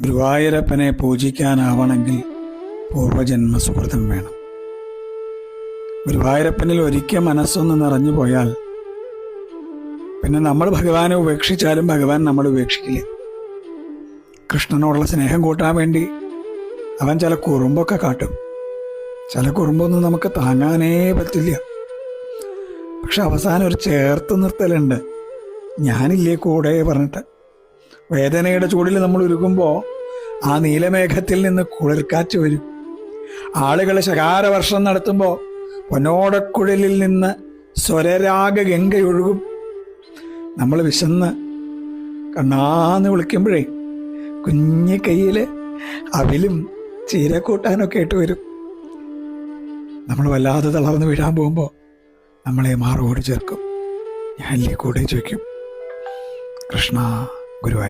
ഗുരുവായൂരപ്പനെ പൂജിക്കാനാവണമെങ്കിൽ പൂർവജന്മ സുഹൃതം വേണം. ഗുരുവായൂരപ്പനിൽ ഒരിക്കൽ മനസ്സൊന്ന് നിറഞ്ഞു പോയാൽ പിന്നെ നമ്മൾ ഭഗവാനെ ഉപേക്ഷിച്ചാലും ഭഗവാൻ നമ്മൾ ഉപേക്ഷിക്കില്ല. കൃഷ്ണനോടുള്ള സ്നേഹം കൂട്ടാൻ വേണ്ടി അവൻ ചില കുറുമ്പൊക്കെ കാട്ടും. ചില കുറുമ്പൊന്നും നമുക്ക് താങ്ങാനേ പറ്റില്ല. പക്ഷെ അവസാനം ഒരു ചേർത്ത് നിർത്തലുണ്ട്. ഞാനില്ലേ കൂടെ പറഞ്ഞിട്ട്. വേദനയുടെ ചൂടിൽ നമ്മൾ ഉരുകുമ്പോൾ ആ നീലമേഘത്തിൽ നിന്ന് കുളിർക്കാറ്റ് വരും. ആളുകൾ ശകാരവർഷം നടത്തുമ്പോൾ പൊന്നോടക്കുഴലിൽ നിന്ന് സ്വരരാഗ ഗംഗയൊഴുകും നമ്മൾ വിശന്ന് കണ്ണാന്ന് വിളിക്കുമ്പോഴേ കുഞ്ഞു കയ്യിൽ അവിലും ചീരക്കൂട്ടാനൊക്കെ ആയിട്ട് വരും. നമ്മൾ വല്ലാതെ തളർന്ന് വീഴാൻ പോകുമ്പോൾ നമ്മളെ മാറോട് ചേർക്കും. ഞാൻ കൂടെ ചോദിക്കും. കൃഷ്ണ ഗുരുവായൂർ.